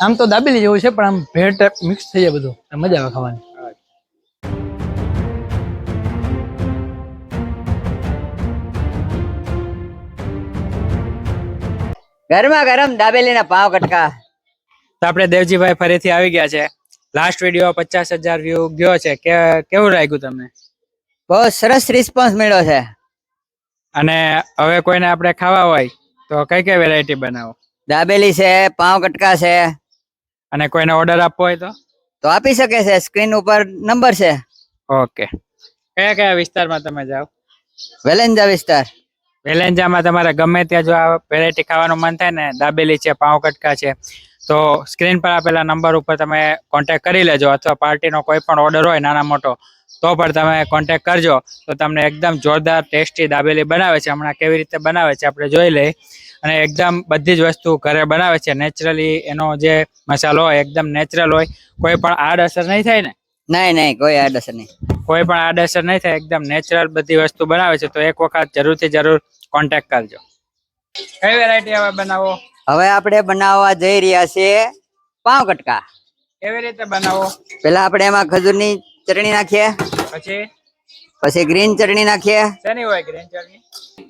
આમ તો દાબેલી જેવું છે પણ આમ ભેળ ટાઈપ મિક્સ થઈ જાય બધું. મજા આવે ખાવાની. ગરમા ગરમ દાબેલીના પાવ કટકા. તો આપણે દેવજીભાઈ ફરીથી આવી ગયા છે. લાસ્ટ વીડિયો પચાસ હજાર વ્યૂ ગયો છે. કે કેવું લાગ્યું તમને? બહુ સરસ રિસ્પોન્સ મળ્યો છે. અને હવે કોઈને આપણે ખાવા હોય તો કઈ કઈ વેરાયટી બનાવો? દાબેલી છે પાવ કટકા છે. અને કોઈને ઓર્ડર આપવો હોય તો? તો આપી શકે છે. સ્ક્રીન ઉપર નંબર છે. ઓકે. કયા કયા વિસ્તારમાં તમે જાઓ? વેલેન્જા વિસ્તાર. વેલેન્જામાં તમારે ગમે ત્યાં જો આ વેરાયટી ખાવાનું મન થાય ને દાબેલી છે પાઉં કટકા છે તો સ્ક્રીન પર આપેલા નંબર ઉપર તમે કોન્ટેક્ટ કરી લેજો અથવા પાર્ટીનો કોઈ પણ ઓર્ડર હોય નાના મોટો તો પણ તમે કોન્ટેક્ટ કરજો. તો તમને એકદમ જોરદાર ટેસ્ટી દાબેલી બનાવે છે. હમણાં કેવી રીતે બનાવે છે આપણે જોઈ લઈએ. અને એકદમ બધી જ વસ્તુ ઘરે બનાવે છે. નેચરલી એનો જે મસાલો હોય એકદમ નેચરલ હોય કોઈ પણ આડઅસર નહીં થાય ને? નહીં નહીં કોઈ આડઅસર નહીં. કોઈ પણ આડઅસર નહીં થાય એકદમ નેચરલ બધી વસ્તુ બનાવે છે તો એક વખત જરૂરથી જરૂર કોન્ટેક્ટ કરજો. કઈ વેરાયટી હવે બનાવો? હવે આપણે બનાવવા જઈ રહ્યા છીએ પાવ કટકા. કેવી રીતે બનાવો? પેલા આપણે એમાં ખજૂરની ચટણી નાખીએ. પછી? પછી ગ્રીન ચટણી નાખીએ. શેની હોય ગ્રીન ચટણી?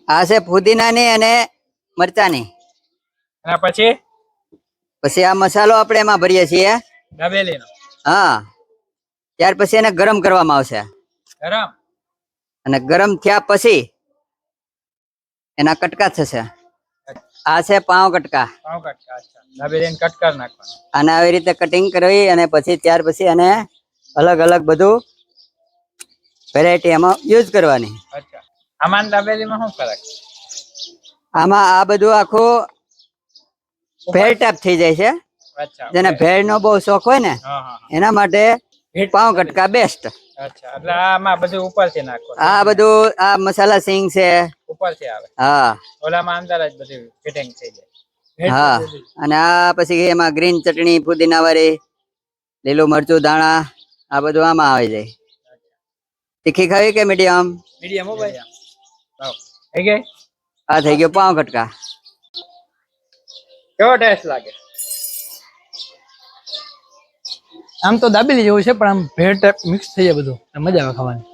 આ છે ફુદીનાની અને મરચાની. અને પછી? પછી આ મસાલો આપણે એમાં ભરીએ છીએ. દાબેલીનો. હા. ત્યાર પછી એને ગરમ કરવામાં આવશે. ગરમ? અને ગરમ થયા પછી એના કટકા થશે. આ છે પાવ કટકા. અને કટકા અચ્છા. દાબેલીને આવી રીતે કટિંગ કરવી અને પછી ત્યાર પછી એને અલગ અલગ બધું વેરાયટી એમાં યુઝ કરવાની. અચ્છા. આમાં દાબેલીમાં શું ફરક આમાં આ બધું આખું ભેળ ટાઈપ થઈ જાય છે. જેને જેને ભેળનો બહુ શોખ હોય ને એના માટે પાઉં કટકા બેસ્ટ આ બધું આ મસાલા સિંગ છે. હા. હા. અને આ પછી એમાં ગ્રીન ચટણી પુદીના વાળી લીલું મરચું દાણા આ બધું આમાં આવી જાય. તીખી ખાવી કે મીડિયમ? મીડિયમ હો ભાઈ. આ થઈ ગયો પાવ કટકા. કેવો ટેસ્ટ લાગે? આમ તો દાબેલી જેવું છે પણ આમ ભેળ ટાઈપ મિક્સ થઈ જાય બધું. મજા આવે ખાવાની.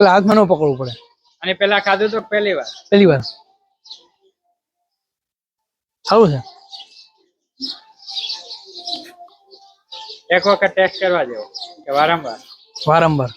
પેલા હાથમાં ન પકડવું પડે. અને પેલા ખાધું તો પહેલી વાર? પહેલી વાર. સારું છે. એક વખત ટેસ્ટ કરવા જેવો કે વારંવાર? વારંવાર.